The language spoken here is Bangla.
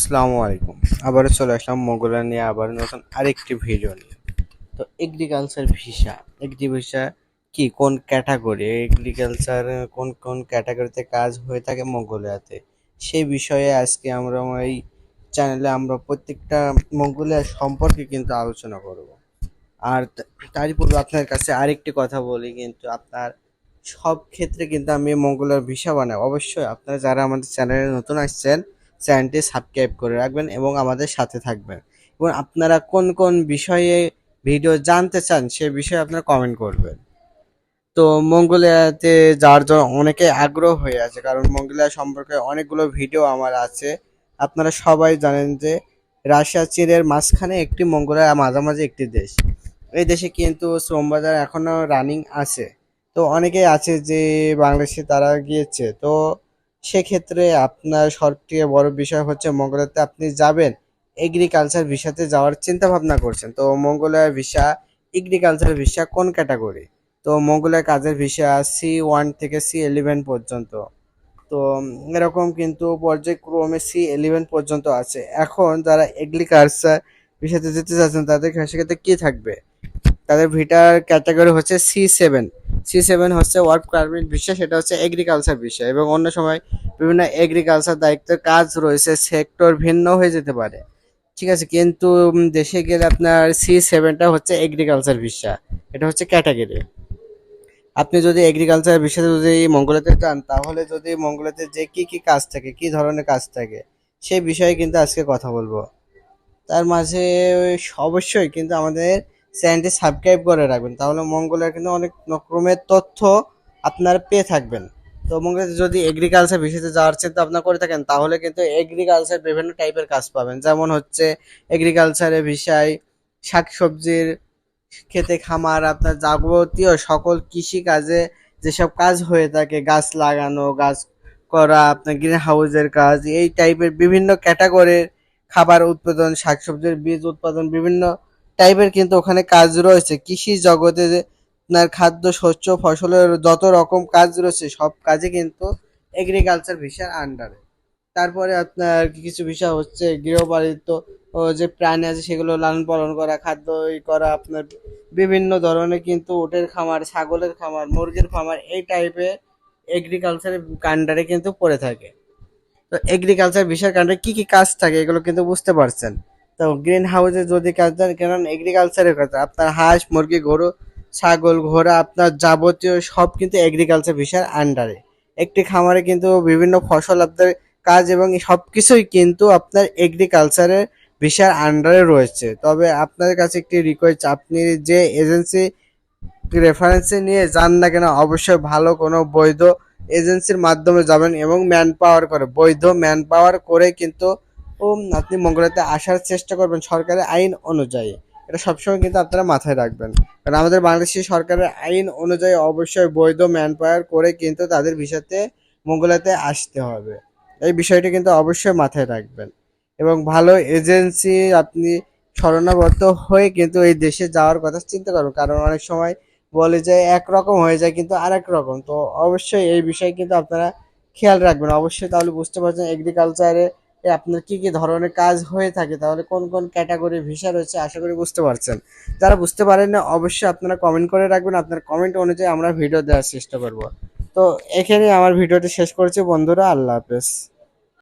আসসালামু আলাইকুম। আবারও চলে আসলাম মোগলা নিয়ে আবার নতুন আরেকটি ভিডিও নিয়ে। তো এগ্রিকালচার ভিসা এগ্রি ভিসা কি, কোন ক্যাটাগরি এগ্রিকালচার কোন কোন ক্যাটাগরিতে কাজ হয়ে থাকে মঙ্গোলিয়াতে? সেই বিষয়ে আজকে আমরা এই চ্যানেলে আমরা প্রত্যেকটা মঙ্গোলিয়া সম্পর্কে কিন্তু আলোচনা করব। আর তারই পূর্বে আপনার কাছে আরেকটি কথা বলি, কিন্তু আপনার সব ক্ষেত্রে কিন্তু আমি মঙ্গোলিয়ার ভিসা বানাই। অবশ্যই আপনারা যারা আমাদের চ্যানেলে নতুন আসছেন চ্যানেলটি সাবস্ক্রাইব করে রাখবেন এবং আমাদের সাথে থাকবেন। এবং আপনারা কোন কোন বিষয়ে ভিডিও জানতে চান, সে বিষয়ে আপনারা কমেন্ট করবেন। তো মঙ্গোলিয়াতে যাওয়ার জন্য অনেকে আগ্রহ হয়ে আছে, কারণ মঙ্গোলিয়া সম্পর্কে অনেকগুলো ভিডিও আমার আছে। আপনারা সবাই জানেন যে রাশিয়া, চীনের মাঝখানে একটি মঙ্গোলিয়া, মাঝামাঝি একটি দেশ। এই দেশে কিন্তু শ্রম এখনও রানিং আছে। তো অনেকেই আছে যে বাংলাদেশে তারা গিয়েছে। তো সেক্ষেত্রে আপনার সবথেকে বড় বিষয় হচ্ছে মঙ্গোলিয়াতে আপনি যাবেন এগ্রিকালচার ভিসাতে যাওয়ার চিন্তা ভাবনা করছেন। তো মঙ্গোলিয়া ভিসা এগ্রিকালচার ভিসা কোন ক্যাটাগরি তো মঙ্গোলিয়া কাজের ভিসা সি ওয়ান থেকে সি ইলেভেন পর্যন্ত। তো এরকম কিন্তু পর্যায়ক্রমে সি ইলেভেন পর্যন্ত আছে। এখন যারা এগ্রিকালচার ভিসাতে যেতে চাচ্ছেন, তাদের সেক্ষেত্রে কি থাকবে? তাদের ভিটার ক্যাটাগরি হচ্ছে সি সেভেন সি সেভেন হচ্ছে ওয়ার্ক পারমিট বিষয়, সেটা হচ্ছে এগ্রিকালচার বিষয় এবং অন্য সময় বিভিন্ন এগ্রিকালচার দায়িত্বের কাজ রয়েছে সেক্টর ভিন্ন হয়ে যেতে পারে। ঠিক আছে, কিন্তু দেশে গেলে আপনার সি সেভেনটা হচ্ছে এগ্রিকালচার ভিসা এটা হচ্ছে ক্যাটাগরি আপনি যদি এগ্রিকালচার বিষয়ে যদি মঙ্গলাতে যান, তাহলে যদি মঙ্গলাতে যে কি কি কাজ থাকে, কি ধরনের কাজ থাকে, সেই বিষয়ে কিন্তু আজকে কথা বলব। তার মাঝে অবশ্যই কিন্তু আমাদের চ্যানেলটি সাবস্ক্রাইব করে রাখবেন। তাহলে মঙ্গলের কিন্তু অনেক রকমের তথ্য আপনারা পেয়ে থাকবেন। তো মঙ্গলে, যদি এগ্রিকালচার বিষয়তে যাওয়ার চিন্তা আপনার করে থাকেন, তাহলে কিন্তু এগ্রিকালচার বিভিন্ন টাইপের কাজ পাবেন। যেমন হচ্ছে এগ্রিকালচারের বিষয়, শাকসবজির খেতে খামার, আপনার যাবতীয় সকল কৃষি কাজে যেসব কাজ হয়ে থাকে, গাছ লাগানো, গাছ করা, আপনার গ্রিন হাউসের কাজ, এই টাইপের বিভিন্ন ক্যাটাগরির খাবার উৎপাদন, শাকসবজির বীজ উৎপাদন, বিভিন্ন টাইপের কিন্তু ওখানে কাজ রয়েছে। কৃষি জগতে আপনার খাদ্য, শস্য, ফসলের যত রকম কাজ রয়েছে, সব কাজে কিন্তু এগ্রিকালচার ভিসার আন্ডারে তারপরে আপনার কিছু বিষয় হচ্ছে, গৃহপালিত যে প্রাণী আছে, সেগুলো লালন পালন করা, খাদ্য করা, আপনার বিভিন্ন ধরনের কিন্তু উটের খামার, ছাগলের খামার, মুরগির খামার, এই টাইপের এগ্রিকালচারের কান্ডারে কিন্তু পড়ে থাকে। তো এগ্রিকালচার বিষয়ের কারণে কি কি কাজ থাকে, এগুলো কিন্তু বুঝতে পারছেন। তো গ্রিন হাউসে যদি কাজ দেন কারণ এগ্রিকালচারের কাজ আপনার হাঁস, মুরগি, গরু, ছাগল, ঘোড়া, আপনার যাবতীয় সব কিন্তু এগ্রিকালচার বিষয়ের আন্ডারে একটি খামারে কিন্তু বিভিন্ন ফসল আপনার কাজ এবং সব কিছুই কিন্তু আপনার এগ্রিকালচারের বিষয়ের আন্ডারে রয়েছে। তবে আপনার কাছে একটি রিকোয়েস্ট আপনি যে এজেন্সি রেফারেন্সে নিয়ে যান না কেন, অবশ্যই ভালো কোনো বৈধ এজেন্সির মাধ্যমে যাবেন এবং ম্যান পাওয়ার করে, বৈধ ম্যান পাওয়ার করে কিন্তু উম, আপনি মঙ্গলাতে আসার চেষ্টা করবেন সরকারের আইন অনুযায়ী। এটা সবসময় কিন্তু আপনারা মাথায় রাখবেন। কারণ আমাদের বাংলাদেশি সরকারের আইন অনুযায়ী অবশ্যই বৈধ ম্যান পাওয়ার করে কিন্তু তাদের ভিসাতে মঙ্গলাতে আসতে হবে। এই বিষয়টি কিন্তু অবশ্যই মাথায় রাখবেন। এবং ভালো এজেন্সি আপনি শরণাবদ্ধ হয়ে কিন্তু এই দেশে যাওয়ার কথা চিন্তা করুন। কারণ অনেক সময় বলে যে একরকম হয়ে যায় কিন্তু আরেক রকম। তো অবশ্যই এই বিষয়ে কিন্তু আপনারা খেয়াল রাখবেন। অবশ্যই তাহলে বুঝতে পারছেন এগ্রিকালচারে আপনার কি কি ধরনের কাজ হয়ে থাকে? তাহলে কোন কোন ক্যাটাগরি ভিসা রয়েছে আশা করি বুঝতে পারছেন। যারা বুঝতে পারেন না, অবশ্যই আপনারা কমেন্ট করে রাখবেন। আপনার কমেন্ট অনুযায়ী আমরা ভিডিও দেওয়ার চেষ্টা করব। তো এখানে আমার ভিডিওটি শেষ করছি। বন্ধুরা, আল্লাহ হাফেজ।